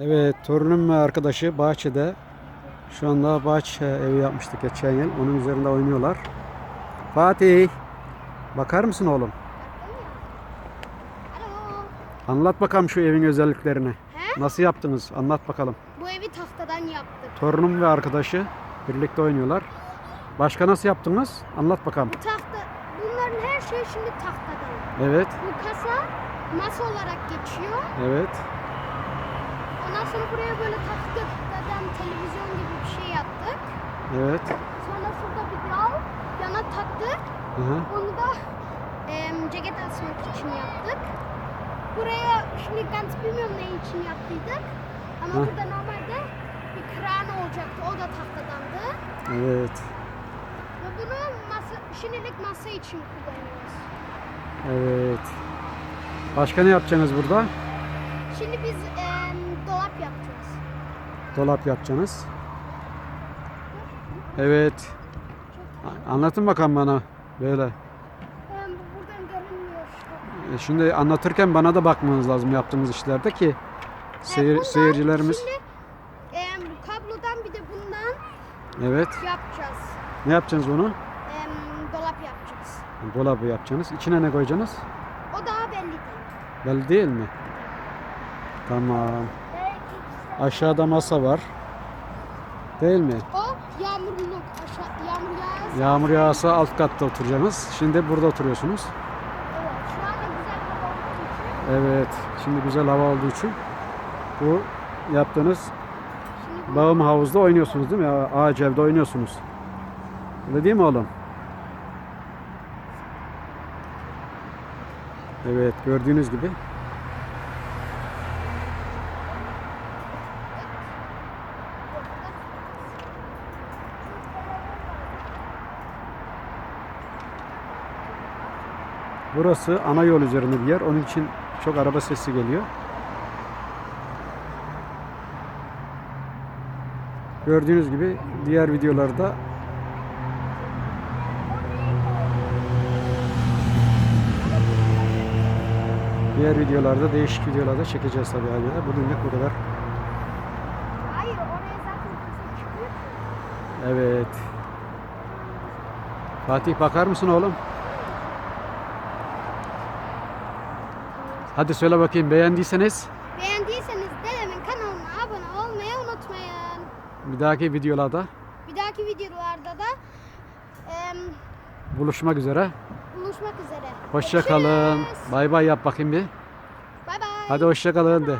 Evet, torunum ve arkadaşı bahçede. Şu anda bahçe evi yapmıştık geçen yıl. Onun üzerinde oynuyorlar. Fatih, bakar mısın oğlum? Anlat bakalım şu evin özelliklerini. He? Nasıl yaptınız? Anlat bakalım. Bu evi tahtadan yaptık. Torunum ve arkadaşı birlikte oynuyorlar. Başka nasıl yaptınız? Anlat bakalım. Bu tahta, bunların her şeyi şimdi tahtadan. Evet, Bu kasa masa olarak geçiyor. evet, Sonra buraya böyle tahtadan televizyon gibi bir şey yaptık. evet. Sonra şurada bir dal yana taktık. Hı hı. Onu da em, ceket asmak için yaptık. Buraya şimdi ganz bilmiyorum ne için yaptıydık. Ama Hı. burada normalde bir kran olacaktı. O da tahtadandı. Evet, Ve bunu masa, şimdilik masa için kullanıyoruz. evet. Başka ne yapacaksınız burada? Şimdi biz yapacağız. Dolap yapacaksınız. Evet. Anlatın bakalım bana böyle. Bu buradan görünmüyor işte. E, Şimdi anlatırken bana da bakmanız lazım yaptığımız işlerde ki seyir, seyircilerimiz Şimdi bu kablodan bir de bundan evet yapacağız. ne yapacaksınız onu? Em, dolap yapacağız. Dolabı yapacaksınız. İçine ne koyacaksınız? O daha belli değil. Belli değil mi? Tamam. Aşağıda masa var. Değil mi? O yağmurluk. Aşağı, yağmur yağarsa. Yağmur yağsa alt katta oturacaksınız. Şimdi burada oturuyorsunuz. Evet. Şu anda güzel hava olduğu için. Evet. Şimdi güzel hava olduğu için bu yaptığınız Şimdi bağım havuzda oynuyorsunuz değil mi? Ağaç evde oynuyorsunuz. Öyle değil mi oğlum? Evet gördüğünüz gibi. Burası ana yol üzerinde bir yer. Onun için çok araba sesi geliyor. Gördüğünüz gibi diğer videolarda diğer videolarda değişik videolarda çekeceğiz tabii haliyle. Bugünlük bu kadar. Evet. Fatih bakar mısın oğlum? Hadi söyle bakayım beğendiyseniz Beğendiyseniz dedemin kanalına abone olmayı unutmayın. bir dahaki videolarda Bir dahaki videolarda da em, buluşmak üzere. buluşmak üzere. Hoşça kalın. Görüşürüz. Bay bay yap bakayım bir. Bay bay. Hadi hoşça kalın de.